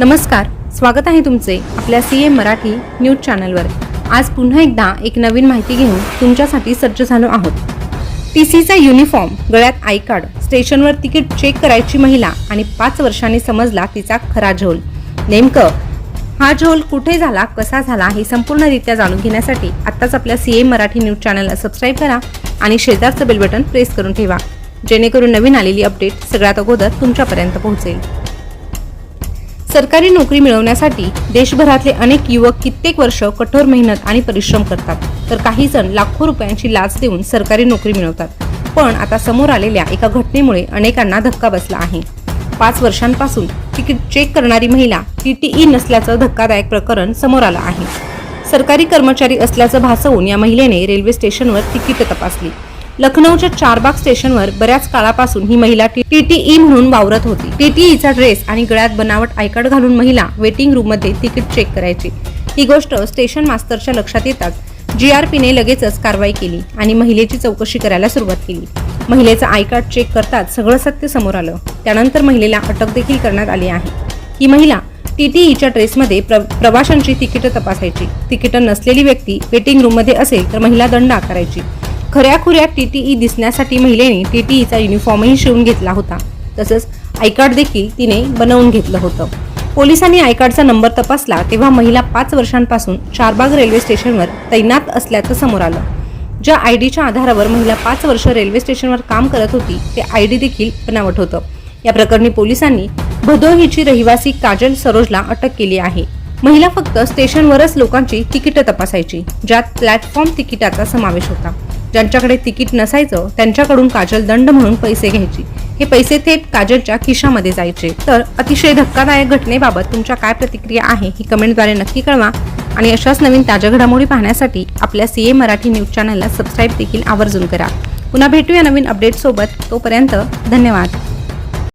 नमस्कार स्वागत आहे तुमचे आपल्या सी एम मराठी न्यूज चॅनलवर. आज पुन्हा एकदा एक नवीन माहिती घेऊन तुमच्यासाठी सज्ज झालो आहोत. टी सीचा युनिफॉर्म गळ्यात आय कार्ड स्टेशनवर तिकीट चेक करायची महिला आणि पाच वर्षांनी समजला तिचा खरा झोल. नेमकं हा झोल कुठे झाला कसा झाला हे संपूर्णरित्या जाणून घेण्यासाठी आत्ताच आपल्या सी एम मराठी न्यूज चॅनलला सबस्क्राईब करा आणि शेजारचं बेल बटन प्रेस करून ठेवा. जेणेकरून नवीन आलेली अपडेट सगळ्यात अगोदर तुमच्यापर्यंत पोहोचेल. सरकारी नोकरी मिळवण्यासाठी देशभरातले अनेक युवक कित्येक वर्ष कठोर मेहनत आणि परिश्रम करतात. तर काही जण लाखो रुपयांची लाच देऊन सरकारी नोकरी मिळवतात. पण आता समोर आलेल्या एका घटनेमुळे अनेकांना धक्का बसला आहे. पाच वर्षांपासून तिकीट चेक करणारी महिला टीटीई नसल्याचं धक्कादायक प्रकरण समोर आलं आहे. सरकारी कर्मचारी असल्याचं भासवून या महिलेने रेल्वे स्टेशनवर तिकीट तपासली. लखनौच्या चारबाग स्टेशनवर बऱ्याच काळापासून ही महिला टीटीई म्हणून वावरत होती. टीटीईचा ड्रेस आणि गळ्यात बनावट आय कार्ड घालून महिला वेटिंग रूममध्ये तिकीट चेक करायची. ही गोष्ट स्टेशन मास्तरच्या लक्षात येताच जीआरपीने लगेचच कारवाई केली आणि महिलेची चौकशी करायला सुरुवात केली. महिलेचं आय कार्ड चेक करताच सगळं सत्य समोर आलं. त्यानंतर महिलेला अटक देखील करण्यात आली आहे. ही महिला टीटीईच्या ड्रेसमध्ये प्र प्रवाशांची तिकीटं तपासायची. तिकीटं नसलेली व्यक्ती वेटिंग रूममध्ये असेल तर महिला दंड आकारायची. खऱ्याखुऱ्या टीटीई दिसण्यासाठी महिलेने टीटीईचा युनिफॉर्मही शिवून घेतला होता. तसंच आय कार्ड देखील तिने बनवून घेतलं होतं. पोलिसांनी आय कार्डचा नंबर तपासला तेव्हा महिला पाच वर्षांपासून चारबाग रेल्वे स्टेशनवर तैनात असल्याचं समोर आलं. ज्या आय डीच्या आधारावर महिला पाच वर्ष रेल्वे स्टेशनवर काम करत होती ते आय डी देखील बनावट होतं. या प्रकरणी पोलिसांनी भदोहीची रहिवासी काजल सरोजला अटक केली आहे. महिला फक्त स्टेशनवरच लोकांची तिकीटं तपासायची ज्यात प्लॅटफॉर्म तिकिटाचा समावेश होता. ज्यांच्याकडे तिकीट नसायचं त्यांच्याकडून काजल दंड म्हणून पैसे घ्यायची. हे पैसे थेट काजलच्या खिशामध्ये जायचे. तर अतिशय धक्कादायक घटनेबाबत तुमच्या काय प्रतिक्रिया आहे ही कमेंटद्वारे नक्की कळवा. आणि अशाच नवीन ताज्या घडामोडी पाहण्यासाठी आपल्या सी ए मराठी न्यूज चॅनलला सबस्क्राईब देखील आवर्जून करा. पुन्हा भेटूया नवीन अपडेटसोबत तोपर्यंत धन्यवाद.